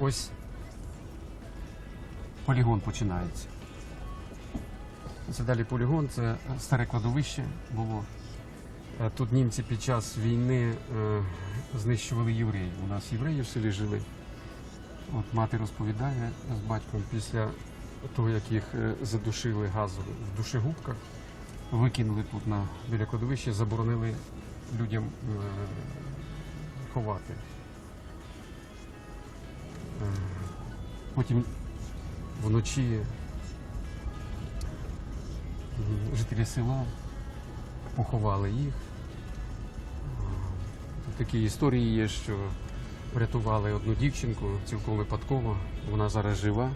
ось полігон починається. Це далі полігон, це старе кладовище було. Тут німці під час війни е, знищували євреїв. У нас євреї в селі жили. От мати розповідає з батьком після того, як їх е, задушили газом в душегубках, викинули тут на біля кладовища, заборонили людям е, ховати. Е, Потім вночі жителі села поховали їх. Тут такі історії є, що врятували одну дівчинку цілком випадково. Вона зараз жива.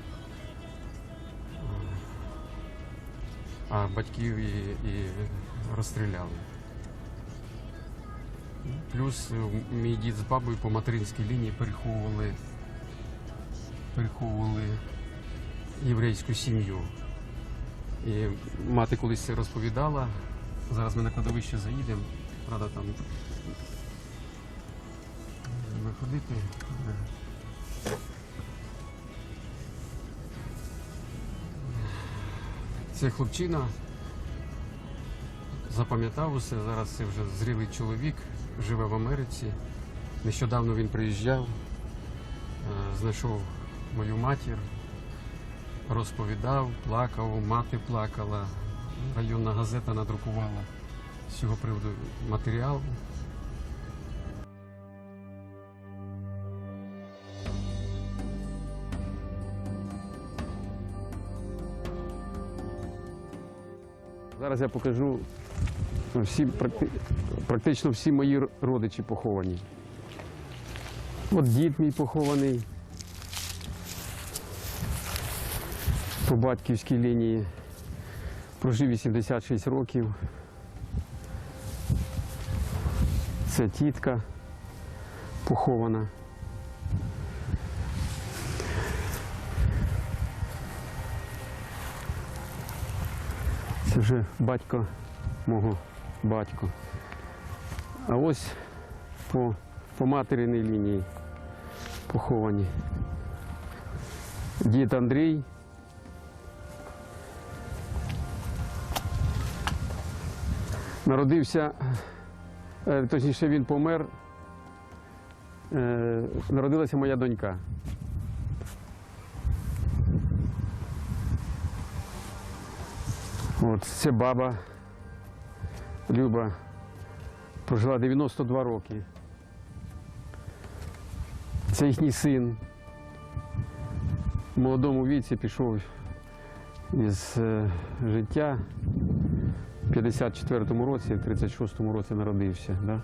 А батьків і, і розстріляли. Плюс е, мій дід з бабою по материнській лінії переховували, переховували єврейську сім'ю. І мати колись це розповідала. Зараз ми на кладовище заїдемо. Правда, там виходити. Це хлопчина запам'ятав усе. Зараз це вже зрілий чоловік, живе в Америці. Нещодавно він приїжджав, е, знайшов мою матір, розповідав, плакав, мати плакала. Районна газета надрукувала з цього приводу матеріал. Зараз я покажу всі, практично всі мої родичі поховані. От дід мій похований по батьківській лінії. Прожив 86 років. Це тітка похована. Це вже батько мого батько. А ось по, по материній лінії поховані. Дід Андрій. Народився, е, точніше він помер. е, Народилася моя донька. От це баба Люба прожила 92 роки. Це їхній син. В молодому віці пішов із е, життя. В 54-му році, в 36-му році народився. Да?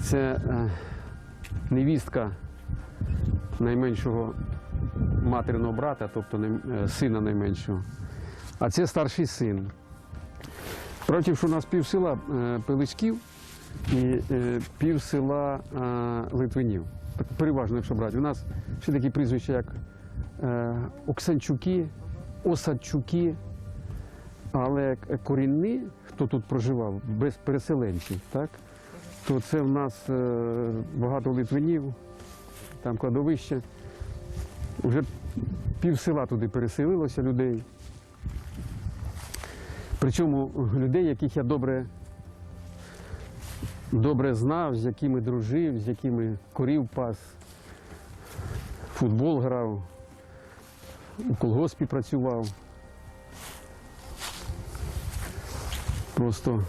Це е, невістка найменшого материного брата, тобто най- е, сина найменшого. А це старший син. Що у нас пів села е, Пиличків і е, пів села е, Литвинів. Переважно, якщо брати. У нас ще такі прізвища, як е, Оксанчуки, Осадчуки, але корінні, хто тут проживав, без переселенців, так? то це в нас е, багато литвинів, там кладовище. Вже пів села туди переселилося людей. Причому людей, яких я добре, добре знав, з якими дружив, з якими корів пас, футбол грав, у колгоспі працював. Просто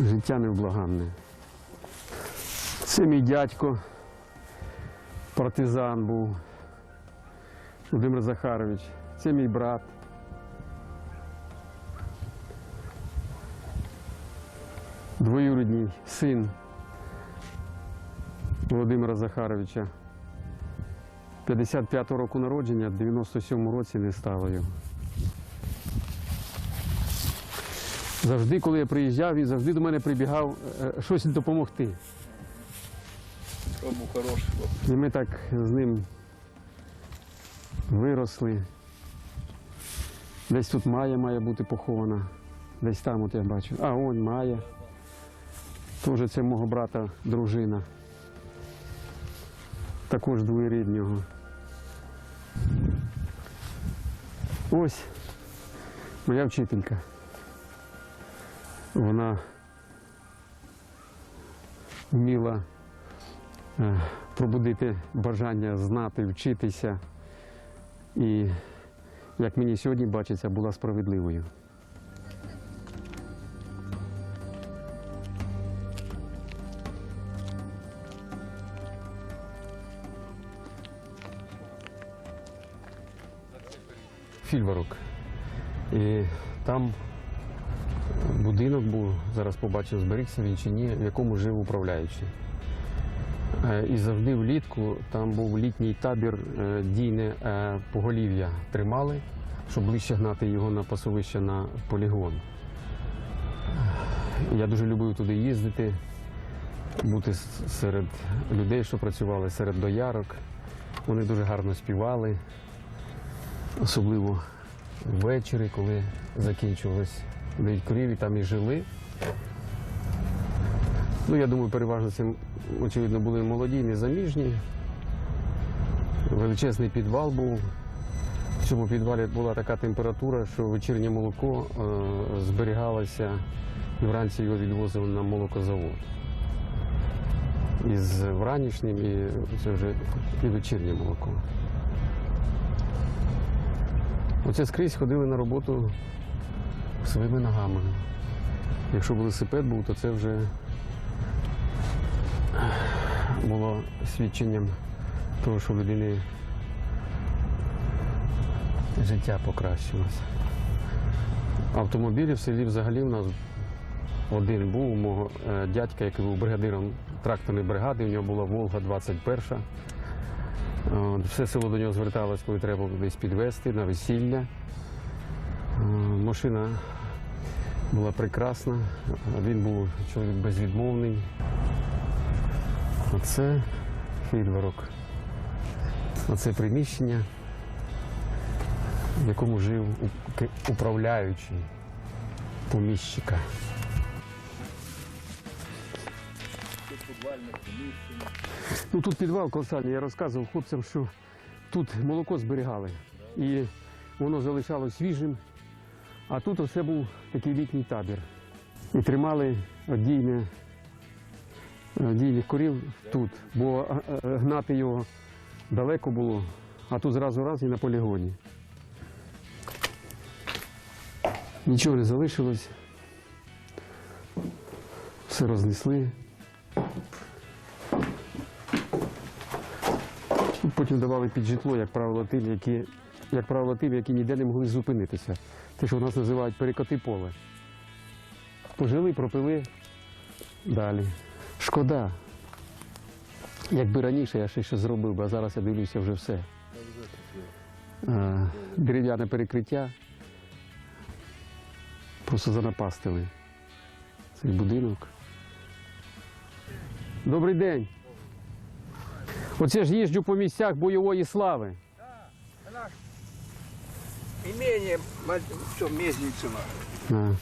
життя невблаганне. Це мій дядько, партизан був, Володимир Захарович. Це мій брат. Двоюрідний син Володимира Захаровича. 55-го року народження, в 97-му році не стало його. Завжди, коли я приїжджав, він завжди до мене прибігав е, щось допомогти. Був хороший. І ми так з ним виросли. Десь тут Майя має бути похована. Десь там от я бачу. А, он Майя. Теж це мого брата дружина. також двоєріднього. Ось моя вчителька. Вона вміла е, пробудити бажання знати, вчитися. І, як мені сьогодні бачиться, була справедливою. Фільварок. І там будинок був, зараз побачив, зберігся він чи ні, в якому жив управляючий. Е, І завжди влітку там був літній табір е, дійне е, поголів'я тримали, щоб ближче гнати його на пасовище на полігон. Я дуже любив туди їздити, бути серед людей, що працювали, серед доярок. Вони дуже гарно співали, особливо ввечері, коли закінчувалось дають корів і там і жили. Ну, я думаю, переважно це, очевидно, були молоді, незаміжні. Величезний підвал був. В цьому підвалі була така температура, що вечірнє молоко е, зберігалося і вранці його відвозили на молокозавод. І з вранішнім, і це вже і вечірнє молоко. Оце скрізь ходили на роботу своїми ногами. Якщо велосипед був, то це вже було свідченням того, що в людини життя покращилося. Автомобілі в селі взагалі в нас один був у мого е, дядька, який був бригадиром тракторної бригади, у нього була Волга 21. Все село до нього зверталось, коли треба десь підвезти на весілля. Е, Машина була прекрасна, він був чоловік безвідмовний. Оце фільварок. Оце приміщення, в якому жив управляючий поміщика. Ну тут підвал колосальний. Я розказував хлопцям, що тут молоко зберігали. І воно залишалось свіжим. А тут оце був такий літній табір. І тримали одійне, одійних корів тут, бо е, е, гнати його далеко було, а тут зразу раз і на полігоні. Нічого не залишилось. Все рознесли. Потім давали під житло, як правило, тим, які, як правило, тим, які ніде не могли зупинитися. Те, що у нас називають перекоти поле. Пожили, пропили далі. Шкода. Якби раніше я ще щось зробив, би, а зараз я дивлюся вже все. Е, Дерев'яне перекриття. Просто занапастили цей будинок. Добрий день. Оце ж їжджу по місцях бойової слави. Имение, все, А.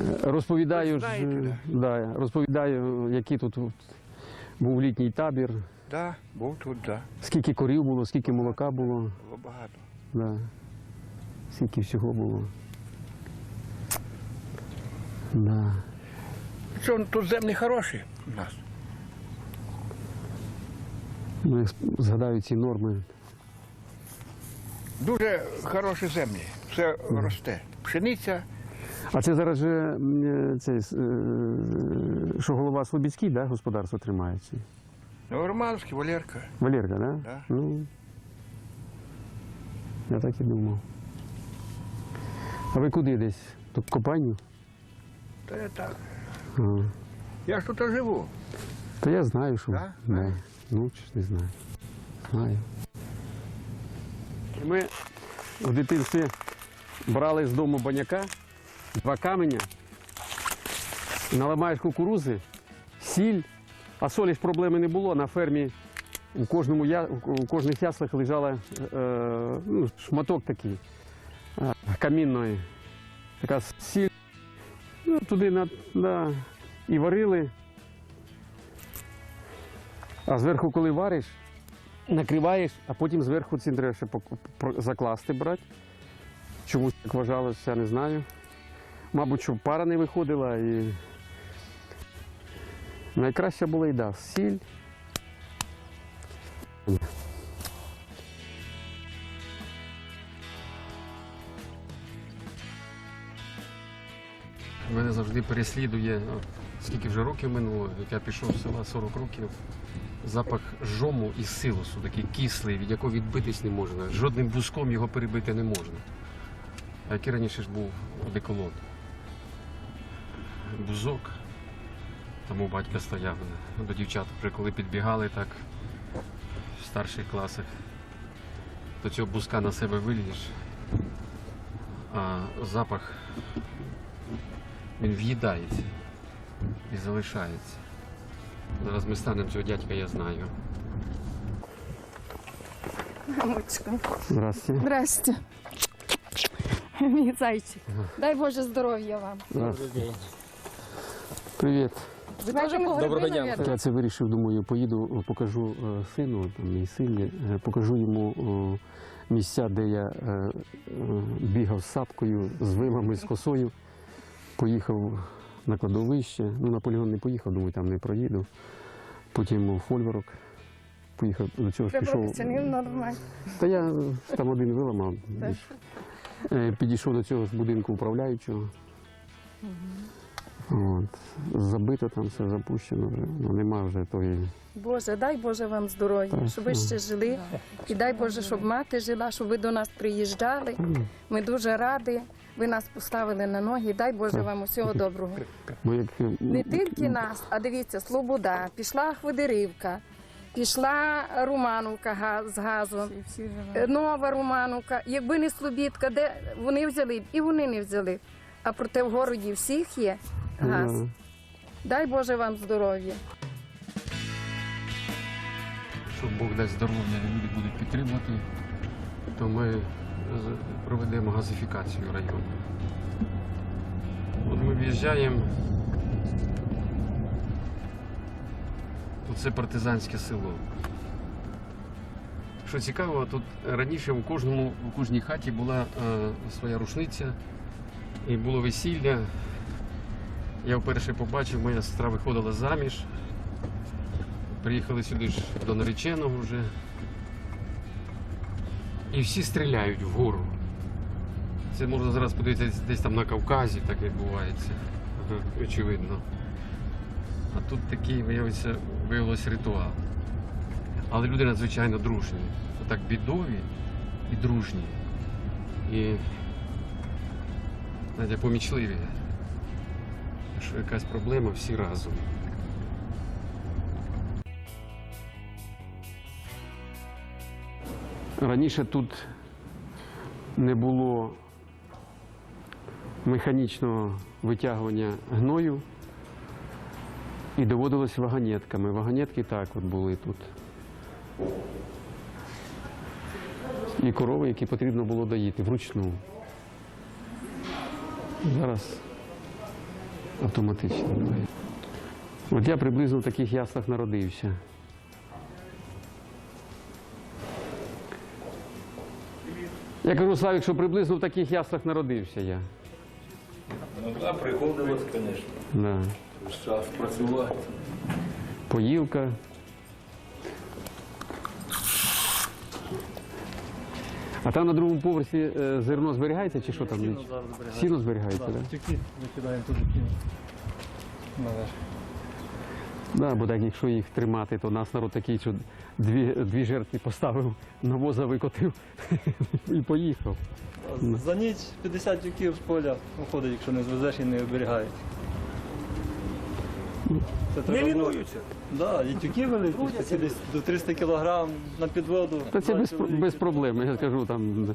Е, Розповідаю, знаєте, да, розповідаю, який тут був літній табір, Да, був тут, да. скільки корів було, скільки молока було, Було багато. да. скільки всього було. Да. Що, тут землі хороші у нас. Ну, як згадаю ці норми. Дуже хороші землі. Все росте. Пшениця, А це зараз же е, цей, с- е, що голова Слобідський, да, господарство тримається? Новоромановський, Валерка. Валерка, да? Да. Ну, я так і думав. А ви куди десь? Тут в Копаню? Та я так. Ага. Я ж тут живу. Та я знаю, що. Да? Да. Ну, чи ж не знаю. Знаю. Ми в дитинстві брали з дому баняка, два каменя, наламаєш кукурузи, сіль, а солі ж проблеми не було. На фермі у кожному я, у кожних яслах лежала е, ну, шматок такий е, камінної. Така сіль. Ну, туди на, на, і варили. А зверху, коли вариш, накриваєш, а потім зверху цим треба ще закласти брати. Чомусь так вважалося, не знаю. Мабуть, щоб пара не виходила і найкраща була їда сіль. Мене завжди переслідує, скільки вже років минуло, як я пішов з села 40 років. Запах жому і силосу, такий кислий, від якого відбитись не можна. Жодним буском його перебити не можна. А який раніше ж був одеколон. Бузок. Там у батька стояв до дівчат, коли підбігали так в старших класах, то цього бузка на себе вильєш, а запах він в'їдається і залишається. Зараз ми станемо цього дядька, я знаю. Мамочка, Здравствуйте. здрасте. Мій зайчик. Дай Боже здоров'я вам. Здравствуйте. Привіт. Ви теж Доброго дня. Я це вирішив, думаю, поїду, покажу е, сину, там, мій син, е, покажу йому місця, де я е, бігав з сапкою, з вилами, з косою. Поїхав на кладовище. Ну, на полігон не поїхав, думаю, там не проїду. Потім у фольворок. Поїхав до цього ж пішов. Та я там один виламав. Е, Підійшов до цього ж будинку управляючого. От. Забито там все запущено вже. Ну, нема вже тої. Боже, дай Боже вам здоров'я, Так, щоб ви ну. ще жили. І дай Боже, щоб мати жила, щоб ви до нас приїжджали. Ми дуже раді. Ви нас поставили на ноги. Дай Боже вам усього доброго. Е, Не тільки нас, а дивіться, Слобода, пішла Хвидерівка, пішла Романовка з газом, е, нова Романовка. Якби не Слобідка, де вони взяли б, і вони не взяли. А проте в городі всіх є газ. Дай Боже вам здоров'я. Якщо Бог дасть здоров'я люди будуть підтримувати, то ми проведемо газифікацію району. От ми в'їжджаємо. Тут це партизанське село. Що цікаво, тут раніше у кожному, у кожній хаті була е, своя рушниця і було весілля. Я вперше побачив, моя сестра виходила заміж. Приїхали сюди ж до нареченого вже. І всі стріляють вгору. Це можна зараз подивитися десь там на Кавказі, так відбувається. Очевидно. А тут такий виявиться, виявилось ритуал. Але люди надзвичайно дружні. Так бідові і дружні. І навіть помічливі. Якщо якась проблема, всі разом. Раніше тут не було механічного витягування гною і доводилось вагонетками. Вагонетки так от були тут. І корови, які потрібно було доїти вручну. Зараз автоматично. От я приблизно в таких яслах народився. Я кажу, Славік, що приблизно в таких яслах народився я. Ну так, приходилось, звісно. Да. Час працювати. Поїлка. А там на другому поверсі е, зерно зберігається чи що там? Сіно зараз зберігається. Сіно зберігається, Да, так? Тюки викидаємо теж кіно. Наверх. Да, бо так, якщо їх тримати, то у нас народ такий, що дві, дві жертви поставив, навоза викотив і поїхав. За ніч 50 тюків з поля виходить, якщо не звезеш і не оберігають. Це Не лінуються. Да, і тюки великі, десь до 300 кг на підводу. Та це без, без проблем, я скажу там.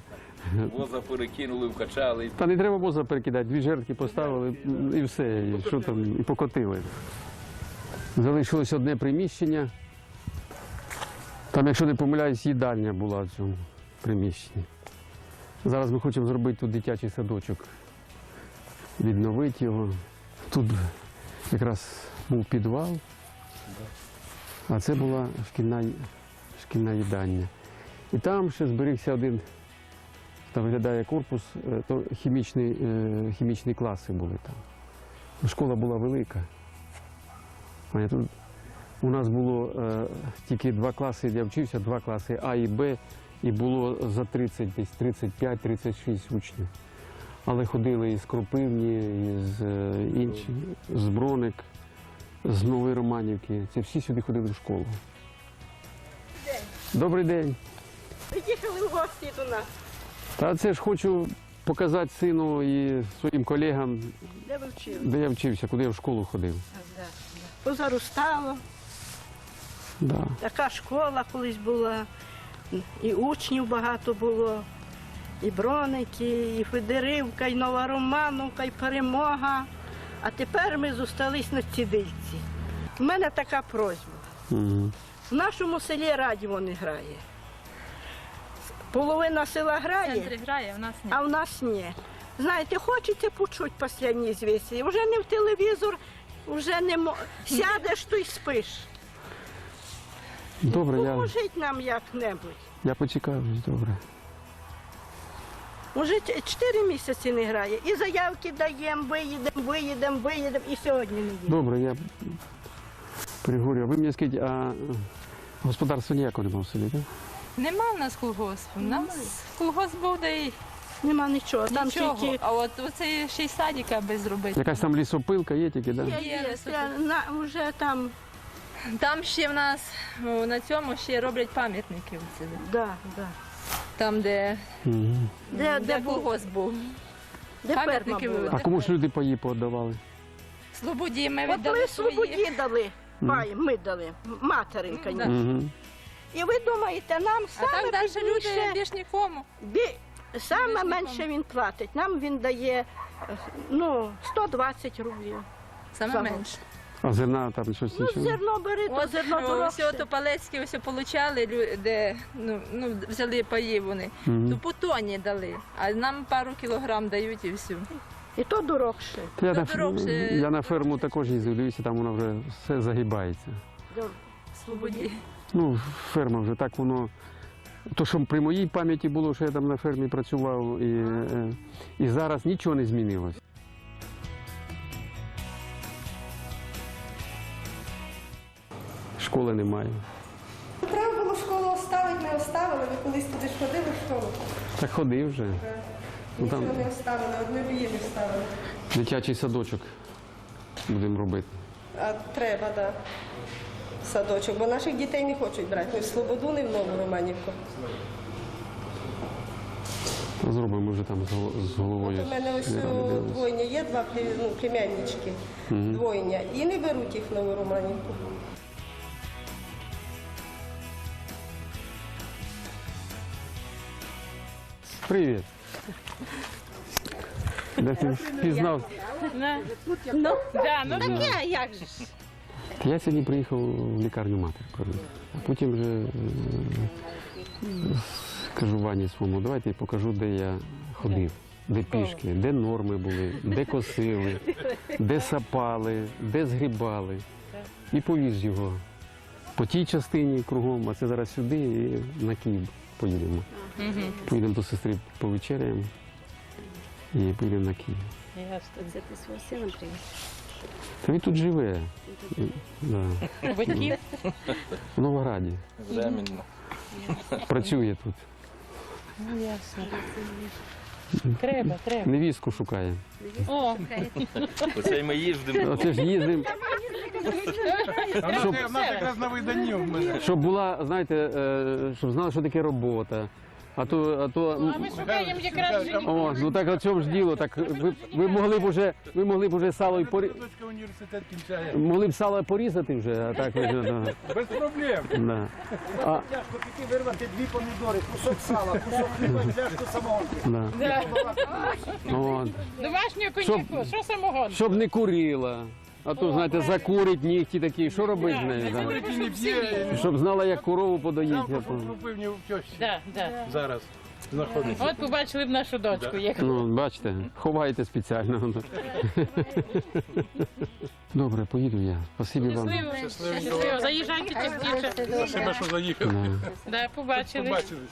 Воза перекинули, вкачали. Та не треба воза перекидати, дві жертки поставили і все, і що там, і покотили. Залишилось одне приміщення. Там, якщо не помиляюсь, їдальня була в цьому приміщенні. Зараз ми хочемо зробити тут дитячий садочок, відновити його. Тут якраз був підвал, а це була шкільна, шкільне їдання. І там ще зберігся один, там виглядає корпус, е, то хімічні, е, хімічні класи були там. Школа була велика. А тут у нас було е, тільки два класи, я вчився, два класи А і Б, і було за 30, десь 35-36 учнів. Але ходили із Кропивні, із е, інші, з Броник, з Нової Романівки. Це всі сюди ходили в школу. Добрий день. Приїхали в гості до нас. Та це ж хочу показати сину і своїм колегам, Де ви вчили? де я вчився, куди я в школу ходив. Позаростало. Да. Така школа колись була. І учнів багато було, і Броники, і Федерівка, і Нова Романовка, і Перемога. А тепер ми зостались на цідильці. У мене така просьба. Угу. В нашому селі радіо не грає. Половина села грає, грає, в нас ні. а в нас ні. Знаєте, хочеться почути останні звісті. Вже не в телевізор, вже не мо... сядеш, то й спиш. Добре, я, Поможіть нам як-небудь. я почекаю, добре. Уже ч- чотири місяці не грає. І заявки даємо, виїдемо, виїдемо, виїдемо, і сьогодні не їдемо. Добре, я переговорю. А ви мені скажіть, а господарство ніякого немає в селі, так? Нема в нас колгоспу. У нас колгосп був де й Нема нічого. Там нічого. тільки А от оцей ще й садик аби зробити. Якась там лісопилка є тільки, так? Да? є, є, на, вже там, Там ще в нас о, на цьому ще роблять пам'ятники. оці. да, да. Там, де, Угу. Де, де колгосп був. де ферма пам'ятники була. А кому ж люди паї пооддавали? Слободі ми От ми свої. свободі дали, пай, ми дали, материнка. Да. Угу. І ви думаєте, нам А там пізніше, люди більш нікому. бі- саме Більш менше нікому. він платить. Нам він дає е, ну, 120 рублів. Саме Саме. менше. А зерна там щось Ну, нічого? зерно бери, то От зерно о, дорожче. ото Палецькі ось получали, лю- де ну, ну, взяли паї вони. То по тоні дали, а нам пару кілограм дають і все. І то дорогше. Та Я, на, дорог ще- я на ферму також їздив, дивіться, там воно вже все загибається. Слободі. Ну, ферма вже так воно. То, що при моїй пам'яті було, що я там на фермі працював, і, е, і зараз нічого не змінилось. Школи немає. Треба було школу оставити, не оставили. Ви колись туди ж ходили в школу? Так ходив вже. Ну, там Нічого не оставили, одне бії не вставили. дитячий садочок будемо робити. А треба, так. Да. Садочок, бо наших дітей не хочуть брати. Ні в Слободу, ні в Нову Романівку. Зробимо вже там з гол- з головою. У мене ось о, двойня є, два плі- ну, племяннички, двойня. І не беруть їх в Нову Романівку. Привіт. Де ти впізнав? Ну, таке, а як же? ж? Я сьогодні приїхав в лікарню матері провів. А потім вже е, кажу Вані своєму, давайте я покажу, де я ходив, де пішки, де норми були, де косили, де сапали, де згрібали. І повіз його по тій частині кругом, а це зараз сюди і на Київ поїдемо. Поїдемо до сестри повечеряємо і поїдемо на Київ. Це ти свого сина привіз? Та він тут живе. Да. Батьків. В Новограді. Временно. Працює тут. Треба, треба. Невістку шукає. О, Оце й ми їздимо. Оце ж їздимо. Щоб, якраз на виданні в мене. щоб була, знаєте, е, щоб знали, що таке робота. А то, а то ми шукаємо якраз о, ну так о чому ж діло? Так ви, ви могли б уже, ви могли б уже сало і порі... Дочка університет кінчає. могли б сало порізати вже, а так ви ж, да. Без проблем. Да. А, Тяжко піти вирвати дві помідори, кусок сала, кусок хліба і пляшку самогонки. да. От. Домашнього коньяку, що самогон? Щоб не курила. А то, знаєте, закурить нігті такі. Що робити з нею? Щоб знала, як корову подоїти. купив ні в тьощі. Зараз знаходиться. От побачили б нашу дочку, Ну, бачите, ховайте спеціально. Добре, поїду я. Спасибі вам. щасливо. Заїжджайте частіше. Спасибо, що заїхав. Да, побачили. Побачились.